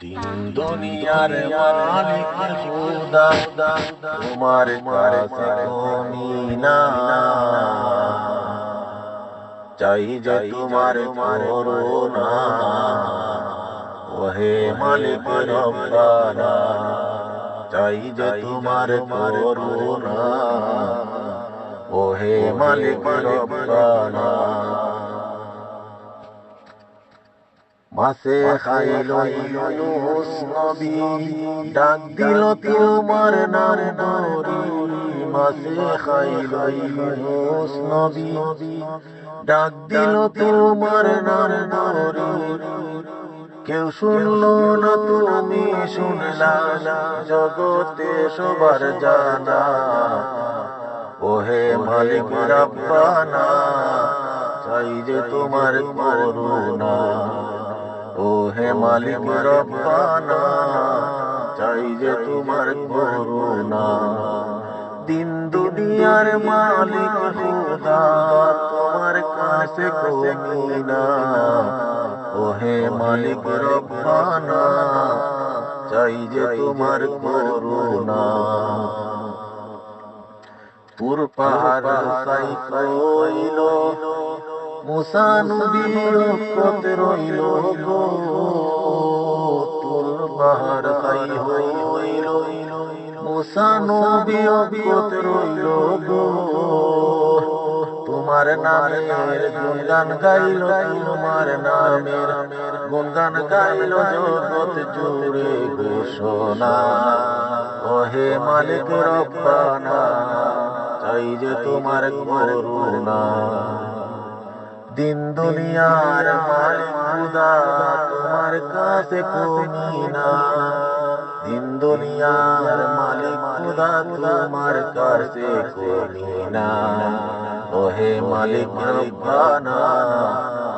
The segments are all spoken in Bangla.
দিন দুনিয়ার মালিক খুদা, তোমার কাছে না। চাই যে তোমার করুণা। ওহে মালিক রব্বানা, চাই যে তোমার করুণা। ওহে মালিক রব্বানা। মাসে খাইল ইউনুস নবী, ডাক দিল তোমার নাম ধরি মাসে খাইল ইউনুস নবী, ডাক দিল তোমার নাম ধরি কেউ শুনলো না তুমি শুনলা, জগতে সবার জানা। ওহে মালিক রব্বানা, চাই যে তোমার করুণা। মালিক রব্বানা, চাই যে তোমার করুণা। দিন দুনিয়ার মালিক খুদা, তোমার কাছে কোনি না ও হে মালিক রব্বানা, চাই যে তোমার করুণা। পুর পাহাড় সাই মুসা নবীর কত রইল গো। তুল পাহাড় সাই হইল মুসা নবীর কত রইল গো। তোমার নামের গুণগান গাইল, তোমার নামের গুণগান গাইল জগৎ জুড়ে ঘোষণা। ওহে মালিক রব্বানা, চাই যে তোমার করুণা। দিন দুনিয়ার মালিক খুদা তোমার কাছে কোনি না দিন দুনিয়ার মালিক খুদা তোমার কাছে কোনি না ওহে মালিক রব্বানা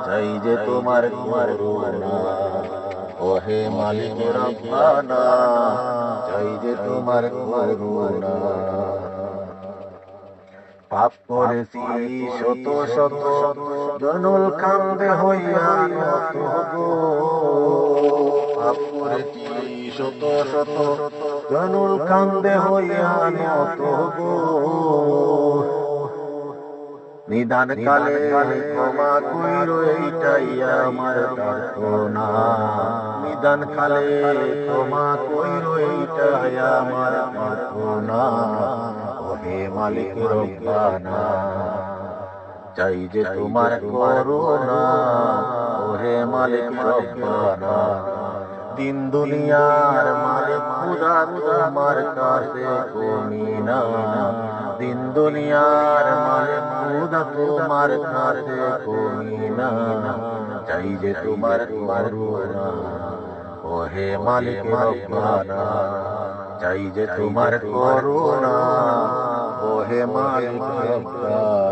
চাই যে তোমার করুণা ওহে মালিক রব্বানা চাই যে তোমার করুণা পাপ করেছি, শত শত জনুল কান্দে হইয়া নত গো পাপ করেছি, শত শত জনুল কান্দে হইয়া নত গো নিদান কালে ক্ষমা কইর, এইটাই আমার প্রার্থনা। নিদান কালে ক্ষমা কইর, এইটাই আমার প্রার্থনা। ওহে মালিক রব্বানা। চাই যে তোমার করুণা। ওহে মালিক রব্বানা। দিন দুনিয়ার মালিক খুদা তোমার কাছে কোনি না দিন দুনিয়ার মালিক খুদা তোমার কাছে কোনি না চাই যে তোমার করুণা। ওহে মালিক রব্বানা চাই যে তোমার করুণা ওহে মালিক রব্বানা